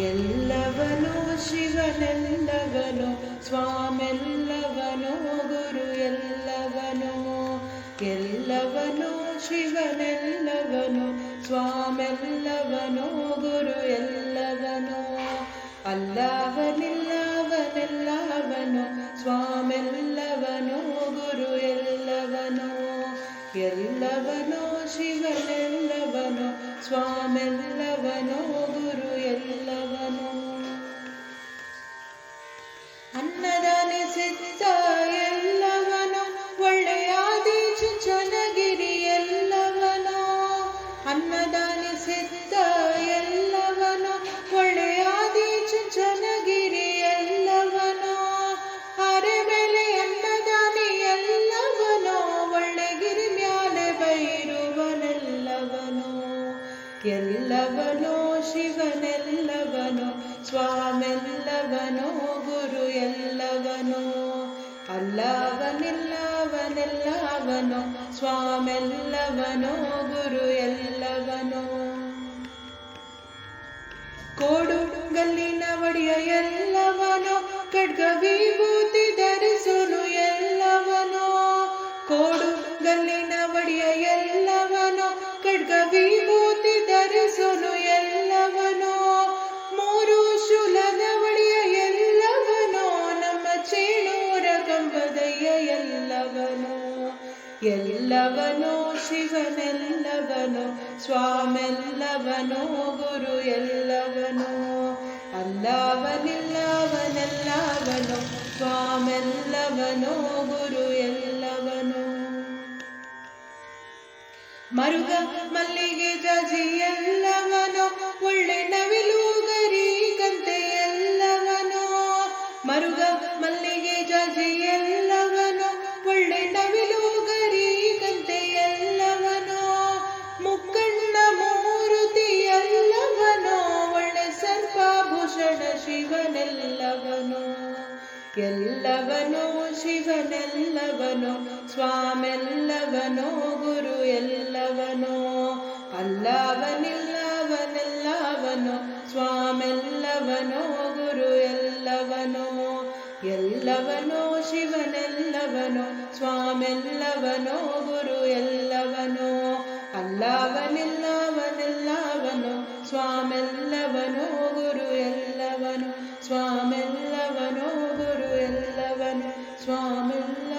ಎಲ್ಲವನು ಶಿವನೆಲ್ಲವನು, ಸ್ವಾಮೆಲ್ಲವನು ಗುರು ಎಲ್ಲವನು. ಎಲ್ಲವನು ಶಿವನೆಲ್ಲವನು, ಸ್ವಾಮೆಲ್ಲವನು ಗುರು ಎಲ್ಲವನು. ಅಲ್ಲವನಿಲ್ಲವನೆಲ್ಲವನು, ಸ್ವಾಮೆಲ್ಲವನು ಗುರು ಎಲ್ಲವನು. ಎಲ್ಲವನು ಶಿವನೆಲ್ಲವನು, ಸ್ವಾಮೆಲ್ಲವನು ಅನ್ನದಾನಿಸಿದ್ದ ಎಲ್ಲವನು ಒಳ್ಳೆಯಾದಿ ಎಲ್ಲವನ ಅನ್ನದಾನಿಸಿದ್ದ ಎಲ್ಲವನು ಒಳ್ಳೆಯಾದಿ ಚುಂಚನಗಿರಿ ಎಲ್ಲವನು ಅರೆಬೆಲೆ ಅನ್ನದಾನಿ ಎಲ್ಲವನು ಒಳ್ಳೆಗಿರಿ ಮ್ಯಾಲೆ ಬೈರುವನೆಲ್ಲವನು. ಎಲ್ಲವನು ಶಿವನೆಲ್ಲವನು, ಸ್ವಾಮೆಲ್ಲವನು ಗುರು ಎಲ್ಲವನು, ಅಲ್ಲವನಿಲ್ಲವನೆಲ್ಲವನು, ಸ್ವಾಮೆಲ್ಲವನು, ಗುರು ಎಲ್ಲವನು. ಕೋಡುಗಲ್ಲಿನ ಒಡೆಯ ಎಲ್ಲವನು ಖಡ್ಗ ವಿಭೂತಿ ಧರಿಸುನು ಎಲ್ಲವನು. ಕೋಡುಗಲ್ಲಿನ ಒಡೆಯ ಎಲ್ಲವನು ಖಡ್ಗ ಎಲ್ಲವನು ಶಿವನೆಲ್ಲವನು, ಸ್ವಾಮೆಲ್ಲವನೋ, ಗುರು ಎಲ್ಲವನೋ. ಅಲ್ಲವನಿಲ್ಲವನೆಲ್ಲವನೋ, ಸ್ವಾಮೆಲ್ಲವನೋ, ಗುರು ಎಲ್ಲವನೋ. ಮರುಗ ಮಲ್ಲಿಗೆ ಜಜಿ ಎಲ್ಲವನು ಒಳ್ಳೆ ನವಿಲು ಶಿವನೆಲ್ಲವನು, ಎಲ್ಲವನು ಶಿವನೆಲ್ಲವನು, ಸ್ವಾಮೆಲ್ಲವನು, ಗುರು ಎಲ್ಲವನು, ಅಲ್ಲವನಿಲ್ಲವನೆಲ್ಲವನು, ಸ್ವಾಮೆಲ್ಲವನು, ಗುರು ಎಲ್ಲವನು ಎಲ್ಲವನು ಶಿವನೆಲ್ಲವನು, ಸ್ವಾಮೆಲ್ಲವನು, ಗುರು ಎಲ್ಲವನು, ಅಲ್ಲವನಿಲ್ಲವನೆಲ್ಲವನು ಸ್ವಾಮೆಲ್ಲವನು ಗುರು ಎಲ್ಲವನು ಸ್ವಾಮೆಲ್ಲವನು ಗುರು ಎಲ್ಲವನು ಸ್ವಾಮೆಲ್ಲವನು ಗುರು ಎಲ್ಲ